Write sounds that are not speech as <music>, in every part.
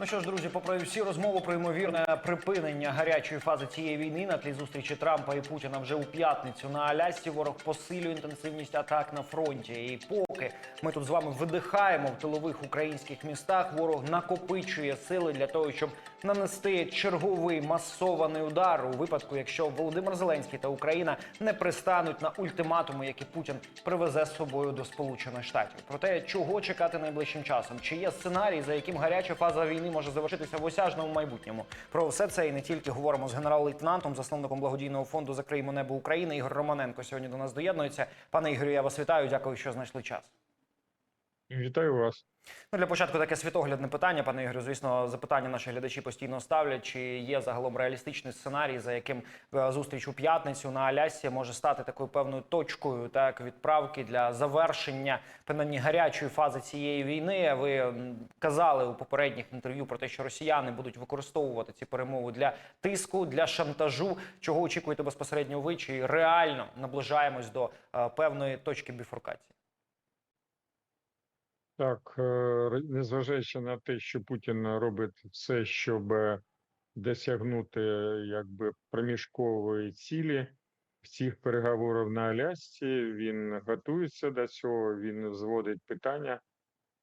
Ну що ж, друзі, попри всі розмови про ймовірне припинення гарячої фази цієї війни на тлі зустрічі Трампа і Путіна вже у п'ятницю на Алясці ворог посилює інтенсивність атак на фронті. І поки ми тут з вами видихаємо в тилових українських містах, ворог накопичує сили для того, щоб нанести черговий масований удар у випадку, якщо Володимир Зеленський та Україна не пристануть на ультиматуми, які Путін привезе з собою до Сполучених Штатів. Проте чого чекати найближчим часом? Чи є сценарій, за яким гаряча фаза війни може завершитися в осяжному майбутньому? Про все це і не тільки говоримо з генерал-лейтенантом, засновником благодійного фонду Закриємо небо України Ігор Романенко. Сьогодні до нас доєднується. Пане Ігорю, я вас вітаю. Дякую, що знайшли час. Вітаю вас. Ну, для початку таке світоглядне питання, пане Ігорю. Звісно, запитання наші глядачі постійно ставлять. Чи є загалом реалістичний сценарій, за яким е, зустріч у п'ятницю на Алясці може стати такою певною точкою так відправки для завершення принаймні гарячої фази цієї війни? Ви казали у попередніх інтерв'ю про те, що росіяни будуть використовувати ці перемови для тиску, для шантажу. Чого очікуєте безпосередньо ви? Чи реально наближаємось до е, певної точки біфуркації? Так, е, незважаючи на те, що Путін робить все, щоб досягнути якби проміжкової цілі всіх переговорів на Алясці, він готується до цього, він зводить питання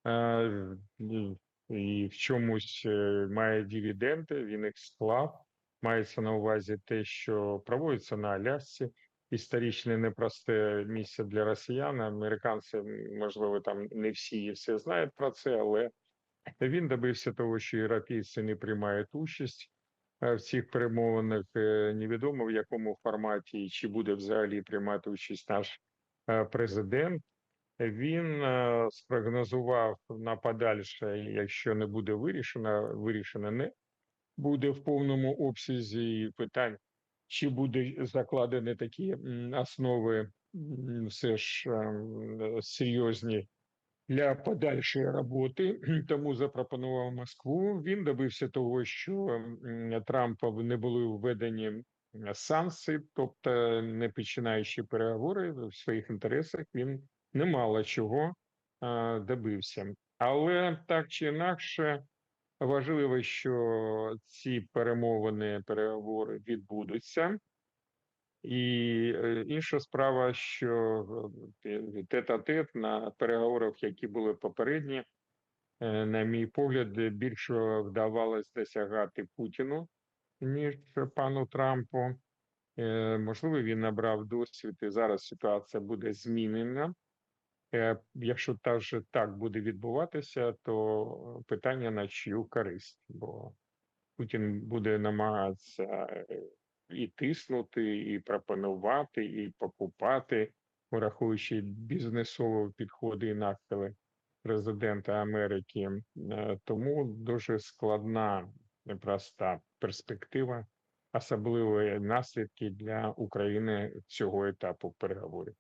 е, і- і в чомусь е, має дивіденди, він їх склав. Мається на увазі те, що проводиться на Алясці. Історичне непросте місце для росіян. Американці, можливо, там не всі і все знають про це, але він добився того, що європейці не приймають участь е, в цих перемовинах. Е, Невідомо в якому форматі чи буде взагалі приймати участь наш е, президент. Він спрогнозував на подальше, якщо не буде вирішено, вирішено не буде в повному обсязі питань, чи буде закладені такі основи все ж ем, серйозні для подальшої роботи. <clears throat> Тому запропонував Москву. Він добився того, що Трампа не були введені санкції, тобто не починаючи переговори в своїх інтересах, він немало чого е, добився. Але так чи інакше, важливо, що ці перемовини, переговори відбудуться. І е, інша справа, що е, тет-а-тет на переговорах, які були попередні, е, на мій погляд, більше вдавалось досягати Путіну, ніж пану Трампу. Можливо, він набрав досвід, і зараз ситуація буде змінена. Е, Якщо та ж так буде відбуватися, то питання на чию користь, бо Путін буде намагатися е, і тиснути, і пропонувати, і покупати, враховуючи бізнесові підходи і нахили президента Америки. Е, Тому дуже складна, непроста перспектива, особливо наслідки для України цього етапу переговорів.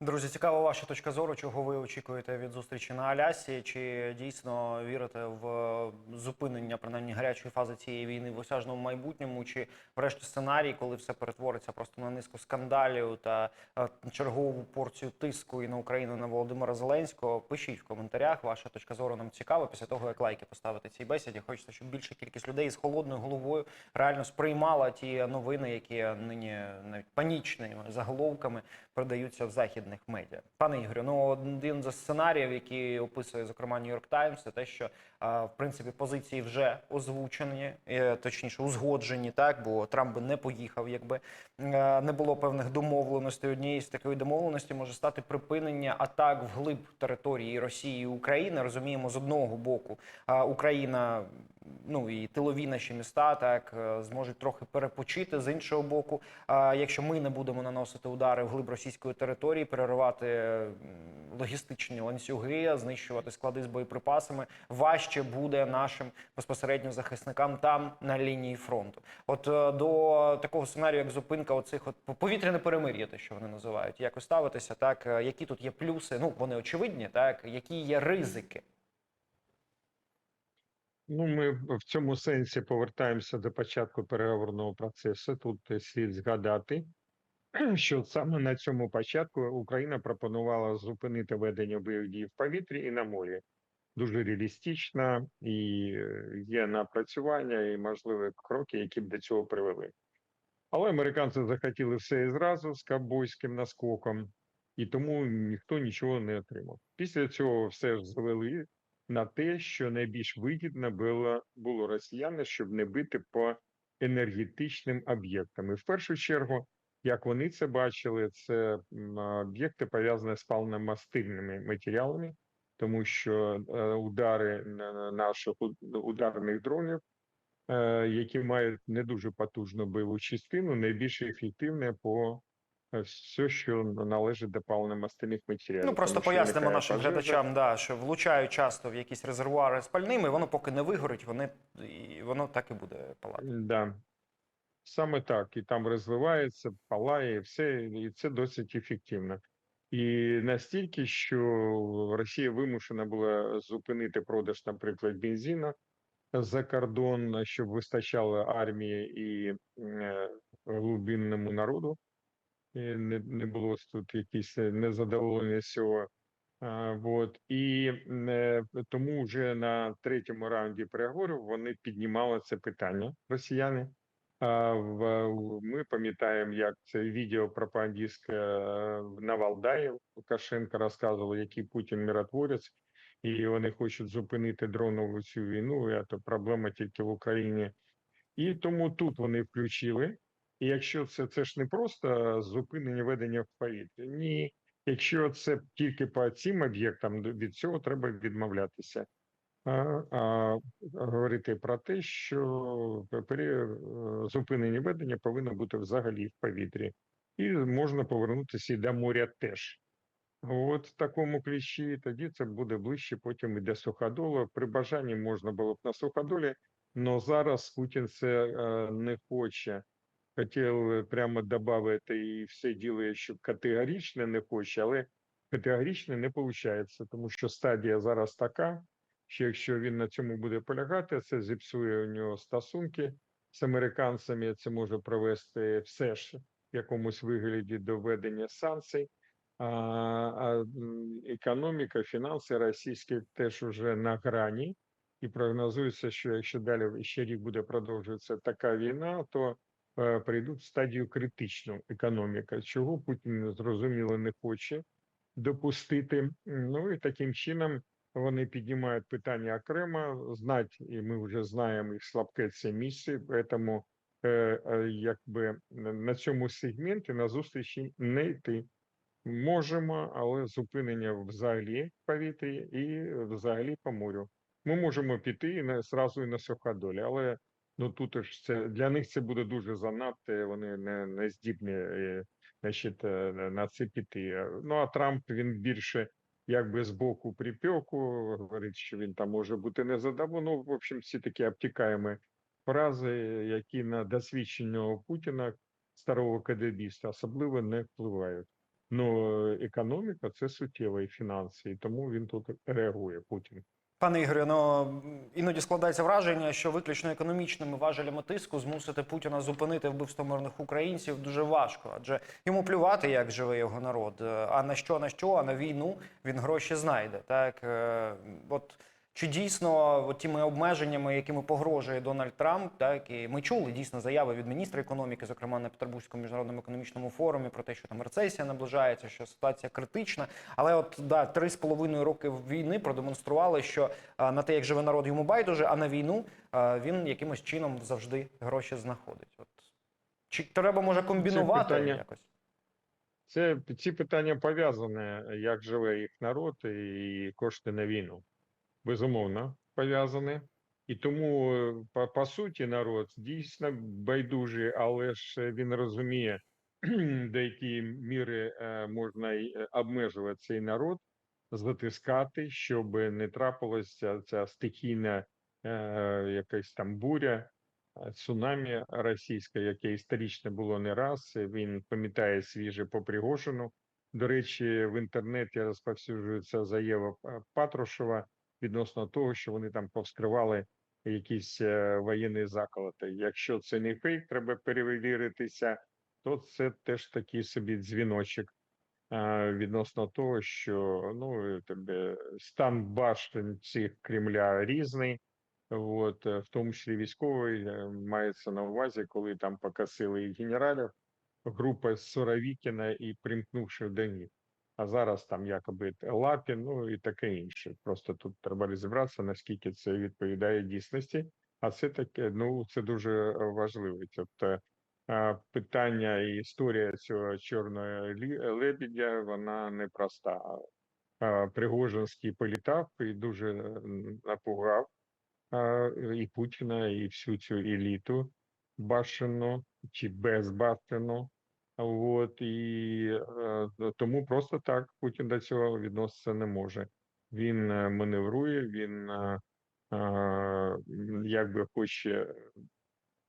Друзі, цікава ваша точка зору. Чого ви очікуєте від зустрічі на Алясі? Чи дійсно вірите в зупинення принаймні гарячої фази цієї війни в осяжному майбутньому? Чи врешті сценарій, коли все перетвориться просто на низку скандалів та е, чергову порцію тиску і на Україну на Володимира Зеленського? Пишіть в коментарях. Ваша точка зору нам цікава. Після того як лайки поставити цій бесіді, хочеться, щоб більша кількість людей з холодною головою реально сприймала ті новини, які нині навіть панічними заголовками продаються в західних медіа. Пане Ігорю, ну один з сценаріїв, який описує зокрема Нью-Йорк Таймс, це те, що в принципі позиції вже озвучені, е, точніше узгоджені, так бо Трамп би не поїхав, якби е, не було певних домовленостей. Однією з такої домовленості може стати припинення атак вглиб території Росії і України. Розуміємо, з одного боку Україна. Ну і тилові наші міста так е, зможуть трохи перепочити з іншого боку. А якщо ми не будемо наносити удари в глиб російської території, переривати логістичні ланцюги, знищувати склади з боєприпасами, важче буде нашим безпосередньо захисникам там на лінії фронту. От е, до такого сценарію, як зупинка, оцих от повітряне перемир'я, те, що вони називають, як ви ставитеся, так е, які тут є плюси? Ну вони очевидні, так які є ризики. Ну, ми в цьому сенсі повертаємося до початку переговорного процесу. Тут слід згадати, <clears throat> що саме на цьому початку Україна пропонувала зупинити ведення бойових дій в повітрі і на морі. дуже реалістична і е, є напрацювання і можливі кроки, які б до цього привели. Але американці захотіли все і зразу з ковбойським наскоком, і тому ніхто нічого не отримав. Після цього все ж звели на те, що найбільш вигідно було, було росіяни, щоб не бити по енергетичним об'єктам. І в першу чергу, як вони це бачили, це об'єкти пов'язані з паливно-мастильними матеріалами, тому що е, удари на- на наших ударних дронів е, які мають не дуже потужну бойову частину, найбільш ефективне по все, що належить до паливно-мастильних матеріалів. Ну просто пояснимо нашим пожежа. глядачам, да, що влучають часто в якісь резервуари з пальними, воно поки не вигорить, вони і воно так і буде палати. Да. Саме так, і там розвивається, палає, і все, і це досить ефективно. І настільки, що Росія вимушена була зупинити продаж, наприклад, бензину за кордон, щоб вистачало армії і е, глибинному народу. Не, не було тут якісь незадоволення з цього. Вот. І е, тому вже на третьому раунді переговорів вони піднімали це питання, росіяни. Ми пам'ятаємо, як це відео пропагандистське е, на Валдаї Лукашенко розказував, який Путін миротворець, і вони хочуть зупинити дронову цю війну. це проблема тільки в Україні. І тому тут вони включили. Якщо це, це ж не просто зупинення ведення в повітря, ні. Якщо це тільки по цим об'єктам, від цього треба відмовлятися. А, а говорити про те, що пере- е, зупинення ведення повинно бути взагалі в повітрі, і можна повернутися і до моря теж. От в такому ключі тоді це буде ближче потім і до суходолу. При бажанні можна було б на суходолі, але зараз Путін це е, не хоче. Хотів прямо додати і все ділає, що категорично не хоче, але категорично не виходить, тому що стадія зараз така, що якщо він на цьому буде полягати, це зіпсує у нього стосунки з американцями. Це може привести все ж в якомусь вигляді до введення санкцій. А, а економіка, фінанси російські теж уже на грані, і прогнозується, що якщо далі ще рік буде продовжуватися така війна, то прийдуть в стадію критичну економіка, чого Путін зрозуміло не хоче допустити. Ну і таким чином вони піднімають питання окремо, знать, і ми вже знаємо їх слабке це місце, тому е, е, якби на цьому сегменті на зустрічі не йти. Можемо, але зупинення взагалі в повітрі і взагалі по морю. Ми можемо піти і на зразу і на суходолі, але ну тут ж це для них це буде дуже занадто. Вони не, не здібні е, значить, е, на це піти. Ну а Трамп він більше якби з боку припеку, говорить, що він там може бути незадоволений. Ну, в общем, всі такі обтікаємі фрази, які на досвідченого Путіна, старого КДБіста, особливо не впливають. Ну, економіка це суттєво і фінанси, і тому він тут реагує Путін. Пане Ігорю, ну іноді складається враження, що виключно економічними важелями тиску змусити Путіна зупинити вбивство мирних українців дуже важко, адже йому плювати, як живе його народ. Е, А на що, на що, а на війну він гроші знайде. Так Е, от чи дійсно тими обмеженнями, якими погрожує Дональд Трамп, так і ми чули дійсно заяви від міністра економіки, зокрема на Петербурзькому міжнародному економічному форумі, про те, що там рецесія наближається, що ситуація критична. Але от да, три з половиною роки війни продемонстрували, що а, на те, як живе народ, йому байдуже, а на війну а, він якимось чином завжди гроші знаходить. От чи треба може комбінувати питання- якось? Це ці питання пов'язані, як живе їх народ і кошти на війну. Безумовно, пов'язані. І тому, е, по, по суті, народ дійсно байдужий, але ж він розуміє, <clears throat> до якої міри е, можна е, обмежувати цей народ, затискати, щоб не трапилася ця стихійна е, якась там буря, цунамі російське, яке історично було не раз. Він пам'ятає свіже по Пригожину. До речі, в інтернеті розповсюджується заява Патрушева відносно того, що вони там повскривали якісь е, воєнні заколоти. Якщо це не фейк, треба перевіритися, то це теж такий собі дзвіночок. е, відносно того, що ну тебе стан башен цих Кремля різний. От, е, в тому числі військовий е, мається на увазі, коли там покосили генералів, група Суровікіна і примкнувши до них. А зараз там якоби Лапін, ну і таке інше. Просто тут треба розібратися, наскільки це відповідає дійсності. А це таке, ну це дуже е, важливо. Тобто е, питання і історія цього чорного лебідя, вона непроста. Е, Пригожинський політав і дуже напугав і Путіна, і всю цю еліту башену чи безбашену. От і е, тому просто так Путін до цього відноситися не може. Він е, маневрує, він е, якби хоче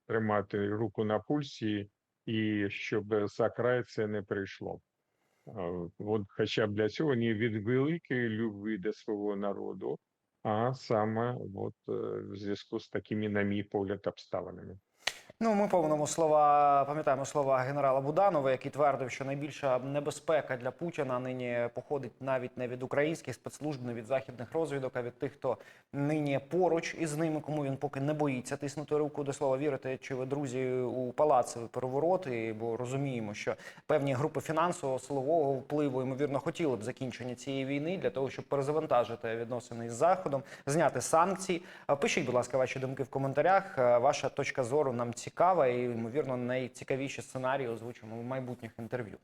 тримати руку на пульсі, і щоб за край це не прийшло. От хоча б для цього не від великої любви до свого народу, а саме от, в зв'язку з такими, на мій погляд, обставинами. Ну, ми помнимо слова, пам'ятаємо слова генерала Буданова, який твердив, що найбільша небезпека для Путіна нині походить навіть не від українських спецслужб, не від західних розвідок, а від тих, хто нині поруч із ними, кому він поки не боїться тиснути руку до слова. Вірите, чи ви друзі у палацеві перевороти? Бо розуміємо, що певні групи фінансового силового впливу ймовірно хотіли б закінчення цієї війни для того, щоб перезавантажити відносини з заходом, зняти санкції. Пишіть, будь ласка, ваші думки в коментарях. Ваша точка зору нам цікава і, ймовірно, найцікавіші сценарії озвучимо в майбутніх інтерв'ю.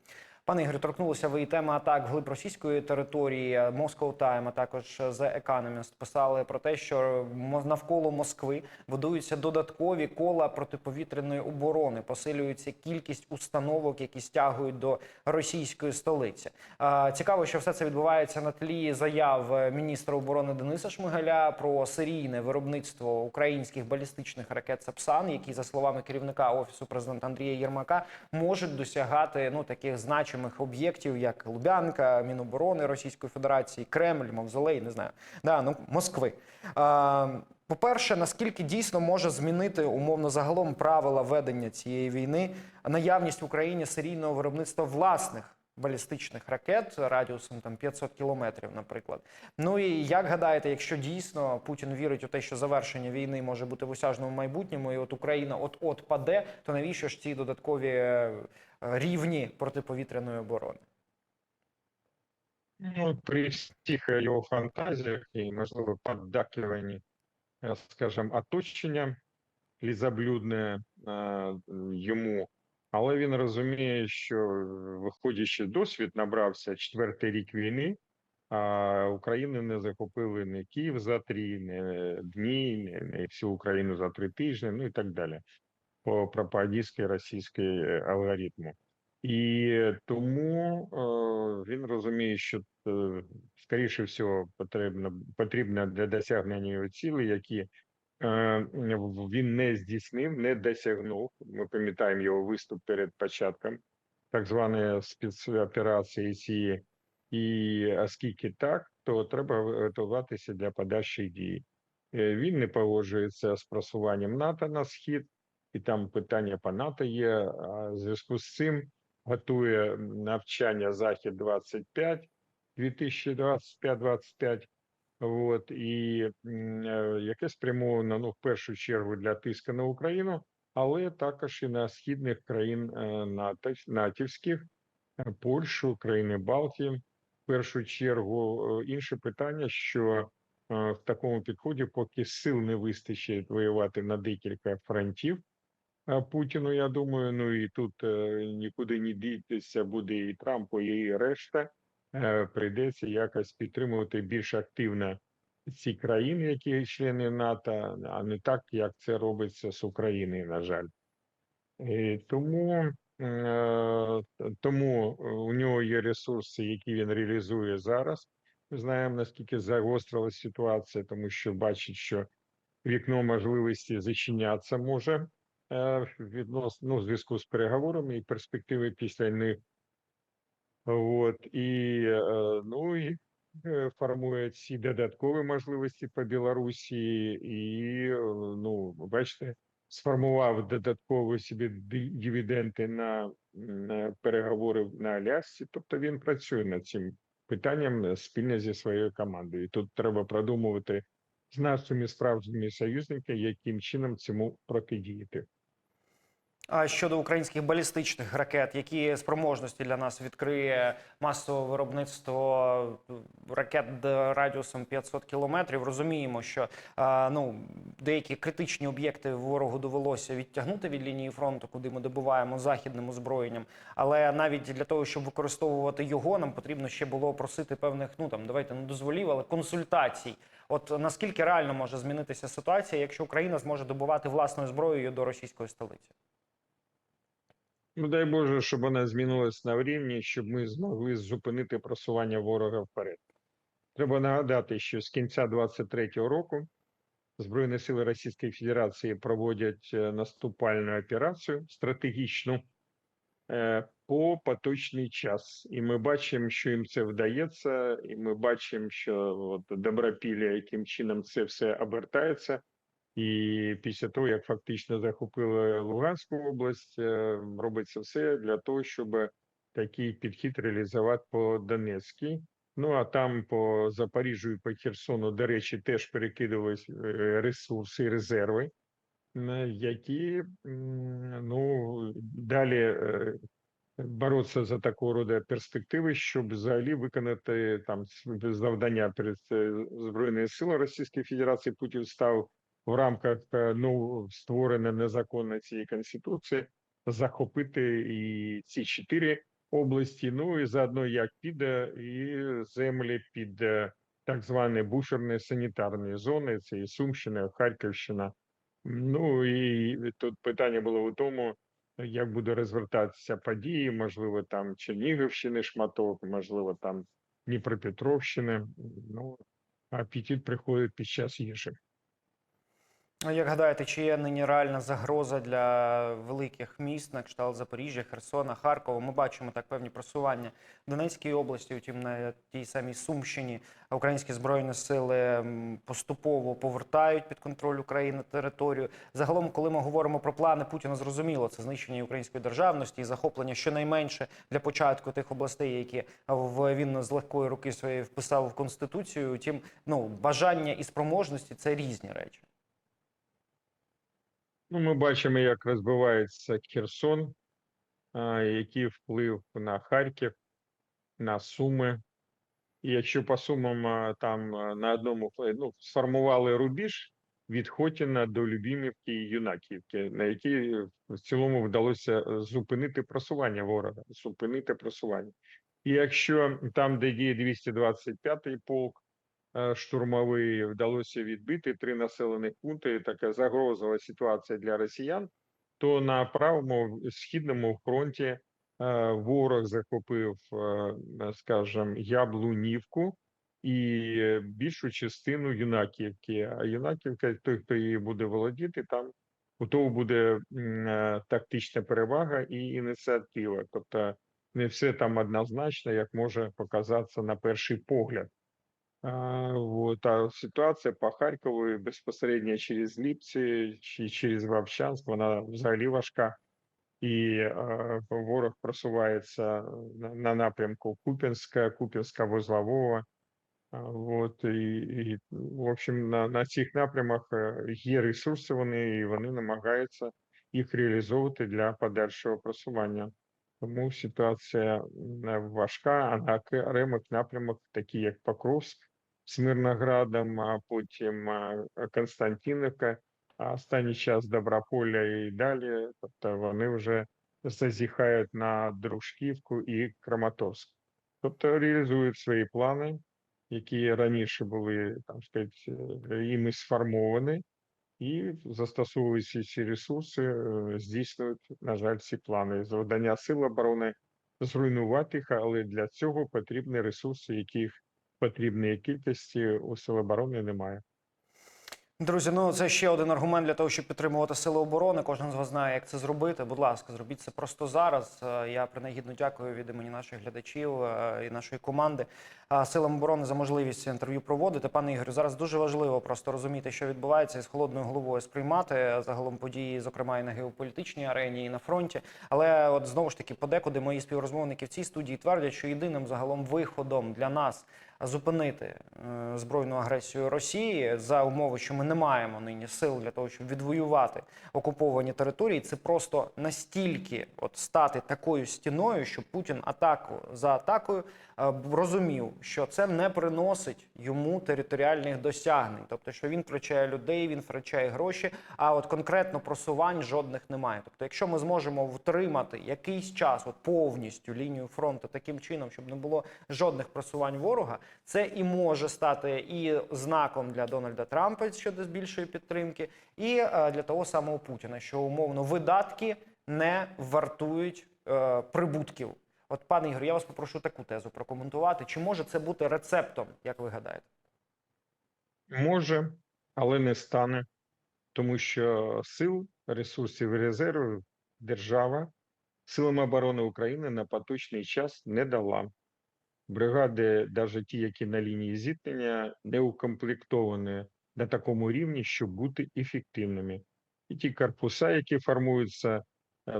Пане Ігорю, торкнулися ви і теми атак вглиб російської території. Moscow Time, а також The Economist писали про те, що навколо Москви будуються додаткові кола протиповітряної оборони, посилюється кількість установок, які стягують до російської столиці. Цікаво, що все це відбувається на тлі заяв міністра оборони Дениса Шмигаля про серійне виробництво українських балістичних ракет Сапсан, які, за словами керівника офісу президента Андрія Єрмака, можуть досягати ну таких значимих об'єктів, як Лубянка, Міноборони Російської Федерації, Кремль, Мавзолей, не знаю, да, ну Москви. А, по-перше, наскільки дійсно може змінити умовно загалом правила ведення цієї війни наявність в Україні серійного виробництва власних балістичних ракет радіусом там 500 кілометрів, наприклад. Ну і як гадаєте, якщо дійсно Путін вірить у те, що завершення війни може бути в осяжному майбутньому, і от Україна от-от паде, то навіщо ж ці додаткові рівні протиповітряної оборони? Ну, при всіх е, його фантазіях і, можливо, піддакуванні, е, скажімо, оточення лізоблюдне е, йому, але він розуміє, що е, виходячи досвід, набрався четвертий рік війни, а Україну не захопили не Київ за три не дні, не всю Україну за три тижні, ну і так далі, по пропагандистській російській е, алгоритму. І тому е, він розуміє, що е, скоріше всього потрібно потрібно для досягнення його цілей, які він не здійснив, не досягнув. Ми пам'ятаємо його виступ перед початком так званої спецоперації цієї. І оскільки так, то треба готуватися для подальших дій. Е, Він не погоджується з просуванням НАТО на схід, і там питання по НАТО є. А в зв'язку з цим готує навчання Захід 25 2025-25. От і е, яке спрямовано ну в першу чергу для тиску на Україну, але також і на східних країн е, НАТО, натівських, е, Польщу, країни Балтії. В першу чергу інше питання, що в такому підході, поки сил не вистачить воювати на декілька фронтів. Путіну, я думаю, ну і тут е, нікуди не дійтися буде і Трампу, і решта. Е, прийдеться якось підтримувати більш активно ці країни, які члени НАТО, а не так, як це робиться з Україною, на жаль. І тому, е, тому у нього є ресурси, які він реалізує зараз. Ми знаємо, наскільки загострилася ситуація, тому що бачить, що вікно можливості зачинятися може відносно ну, зв'язку з переговорами і перспективи після них. От і е, ну і е, формує ці додаткові можливості по Білорусі, і е, ну, бачите, сформував додаткові собі ди- дивіденди на м, е, на Алясці. Тобто він працює над цим питанням е, спільно зі своєю командою. І тут треба продумувати з нашими справжніми союзниками, яким чином цьому протидіяти. А щодо українських балістичних ракет, які спроможності для нас відкриє масове виробництво ракет радіусом 500 кілометрів? Розуміємо, що ну деякі критичні об'єкти ворогу довелося відтягнути від лінії фронту, куди ми добуваємо західним озброєнням. Але навіть для того, щоб використовувати його, нам потрібно ще було просити певних, ну там давайте не дозволів, але консультацій. От наскільки реально може змінитися ситуація, якщо Україна зможе добувати власною зброєю до російської столиці? Ну, дай Боже, щоб вона змінилась на рівні, щоб ми змогли зупинити просування ворога вперед. Треба нагадати, що з кінця 23-го року Збройні сили Російської Федерації проводять е, наступальну операцію стратегічну е, по поточний час. І ми бачимо, що їм це вдається, і ми бачимо, що от добропілля, яким чином це все обертається. І після того, як фактично захопили Луганську область, е, робиться все для того, щоб такий підхід реалізувати по Донецькій. Ну а там по Запоріжжю і по Херсону, до речі, теж перекидувались е, ресурси резерви, які ну далі е, боротися за такого роду перспективи, щоб взагалі виконати там завдання перед Збройними силами Російської Федерації. Путін став в рамках е, ну створене незаконно цієї конституції захопити і ці чотири області. Ну і заодно як піде і землі під е, так звані буферні санітарні зони. Це і Сумщина, Харківщина. Ну і тут питання було у тому, як буде розвертатися події, можливо, там Чернігівщини шматок, можливо, там Дніпропетровщини. Ну, апетит приходить під час їжі. А Як гадаєте, чи є нині реальна загроза для великих міст на кшталт Запоріжжя, Херсона, Харкова? Ми бачимо так певні просування в Донецькій області, утім на тій самій Сумщині. Українські збройні сили поступово повертають під контроль України територію. Загалом, коли ми говоримо про плани Путіна, зрозуміло, це знищення української державності і захоплення щонайменше для початку тих областей, які в він з легкої руки своєї вписав в конституцію. Утім, ну бажання і спроможності це різні речі. Ну, ми бачимо, як розбивається Херсон, який вплив на Харків, на Суми. І якщо по Сумам там на одному ну, сформували рубіж від Хотіна до Любімівки і Юнаківки, на якій в цілому вдалося зупинити просування ворога, зупинити просування. І якщо там, де діє 225-й полк, штурмовий вдалося відбити три населених пункти. Така загрозова ситуація для росіян. То на правому східному фронті е, ворог захопив, е, скажімо, Яблунівку і е, більшу частину Юнаківки. А Юнаківка, той, хто її буде володіти, там у того буде е, тактична перевага і ініціатива. Тобто не все там однозначно, як може показатися на перший погляд. Вот, а ситуація по Харкову безпосередньо через Ліпці чи через Вовчанськ, вона взагалі важка. І ворог просувається на, на напрямку Куп'янська, Куп'янська вузлового. А, Вот, і, і, в общем, на, на цих напрямах е, є ресурси вони, і вони намагаються їх реалізовувати для подальшого просування. Тому ситуація важка, а на окремих напрямах, такі як Покровськ, Смирноградом, а потім а, Константинівка, а останній час Доброполя і далі. Тобто вони вже зазіхають на Дружківку і Краматорськ. Тобто реалізують свої плани, які раніше були там сказать, е, іми сформовані, і застосовуючи ці ресурси, е, здійснюють, на жаль, ці плани. Завдання сил оборони зруйнувати їх, але для цього потрібні ресурси, яких потрібної кількості у сил оборони немає. Друзі, ну це ще один аргумент для того, щоб підтримувати сили оборони. Кожен з вас знає, як це зробити. Будь ласка, зробіть це просто зараз. Е, Я принагідно дякую від імені наших глядачів е, і нашої команди е, силам оборони за можливість інтерв'ю проводити. Пане Ігорю, зараз дуже важливо просто розуміти, що відбувається і з холодною головою сприймати загалом події, зокрема і на геополітичній арені, і на фронті. Але от знову ж таки, подекуди мої співрозмовники в цій студії твердять, що єдиним загалом виходом для нас зупинити е, збройну агресію Росії за умови, що ми не маємо нині сил для того, щоб відвоювати окуповані території. Це просто настільки от стати такою стіною, що Путін атаку за атакою розумів, що це не приносить йому територіальних досягнень, тобто, що він втрачає людей, він втрачає гроші, а от конкретно просувань жодних немає. Тобто, якщо ми зможемо втримати якийсь час от повністю лінію фронту таким чином, щоб не було жодних просувань ворога, це і може стати і знаком для Дональда Трампа щодо більшої підтримки, і е, для того самого Путіна, що умовно видатки не вартують е, прибутків. От, пане Ігор, я вас попрошу таку тезу прокоментувати. Чи може це бути рецептом, як ви гадаєте? Може, але не стане, тому що сил, ресурсів і резервів держава силам оборони України на поточний час не дала. Бригади, навіть ті, які на лінії зіткнення, не укомплектовані на такому рівні, щоб бути ефективними. І ті корпуса, які формуються,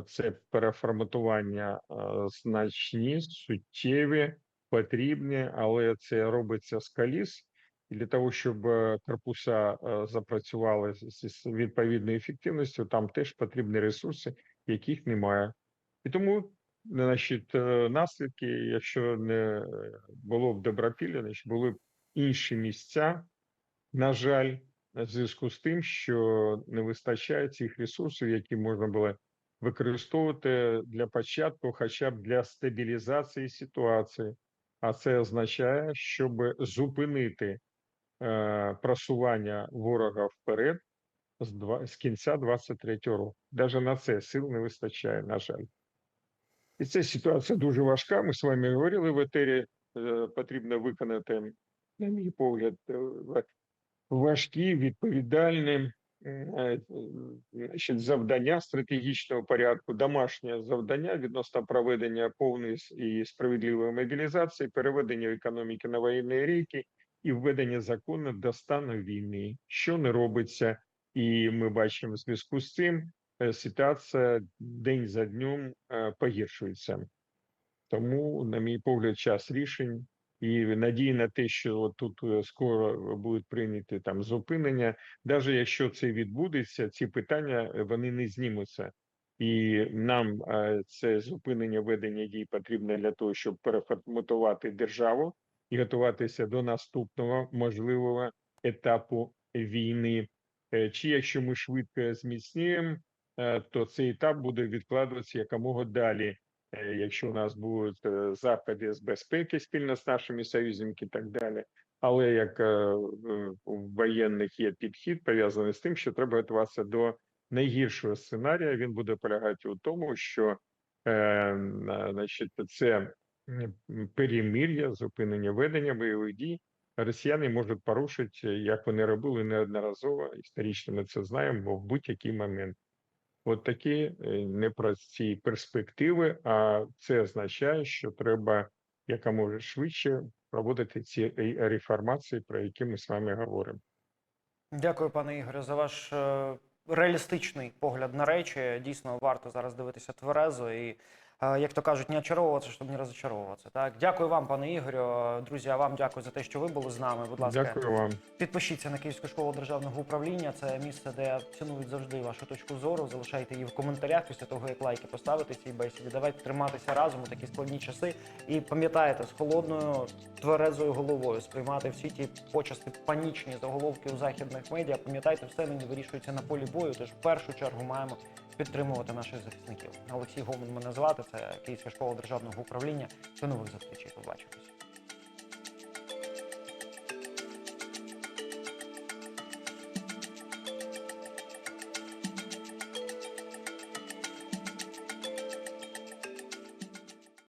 це переформатування е, значні, суттєві, потрібні, але це робиться з коліс. І для того, щоб е, корпуса е, запрацювали з відповідною ефективністю, там теж потрібні ресурси, яких немає. І тому значить, е, наслідки, якщо не е, було б добропілля, значить були б інші місця. На жаль, в зв'язку з тим, що не вистачає цих ресурсів, які можна було використовувати для початку, хоча б для стабілізації ситуації. А це означає, щоб зупинити е, просування ворога вперед з, два, з кінця 23-го року. Навіть на це сил не вистачає, на жаль. І ця ситуація дуже важка. Ми з вами говорили в етері. Е, потрібно виконати, на мій погляд, е, важкі, відповідальні завдання стратегічного порядку, домашнє завдання відносно проведення повної і справедливої мобілізації, переведення економіки на воєнні рейки і введення закону до стану війни, що не робиться, і ми бачимо в зв'язку з цим е, ситуація день за днем е, погіршується. Тому, на мій погляд, час рішень і надії на те, що тут е, скоро будуть прийняті там зупинення, навіть якщо це відбудеться, ці питання е, вони не знімуться. І нам це зупинення ведення дій потрібно для того, щоб переформатувати державу і готуватися до наступного можливого етапу війни. Е, Чи якщо ми швидко зміцніємо, е, то цей етап буде відкладуватися якомога далі. Якщо у нас будуть е, заходи з безпеки спільно з нашими союзниками і так далі. Але як у воєнних є підхід пов'язаний з тим, що треба готуватися до найгіршого сценарія. Він буде полягати у тому, що е, значить, це м, перемир'я, зупинення ведення бойових дій. Росіяни можуть порушити, як вони робили неодноразово. Історично ми це знаємо в будь-який момент. От такі е, непрості перспективи, а це означає, що треба якомога швидше проводити ці реформації, про які ми з вами говоримо. Дякую, пане Ігоре, за ваш е, реалістичний погляд на речі. Дійсно, варто зараз дивитися тверезо і, як то кажуть, не очаровуватися, щоб не розочаровуватися. Так, дякую вам, пане Ігорю. Друзі, а вам дякую за те, що ви були з нами. Будь ласка, Дякую вам. підпишіться на Київську школу державного управління. Це місце, де цінують завжди вашу точку зору. Залишайте її в коментарях після того, як лайки поставите цій бесіді. Давайте триматися разом у такі складні часи. І пам'ятайте, з холодною тверезою головою сприймати всі ті почасти панічні заголовки у західних медіа. Пам'ятайте, все нині вирішується на полі бою. Тож в першу чергу маємо підтримувати наших захисників. Олексій Гомін мене звати. Це Київська школа державного управління. До нових зустрічей. Побачимось.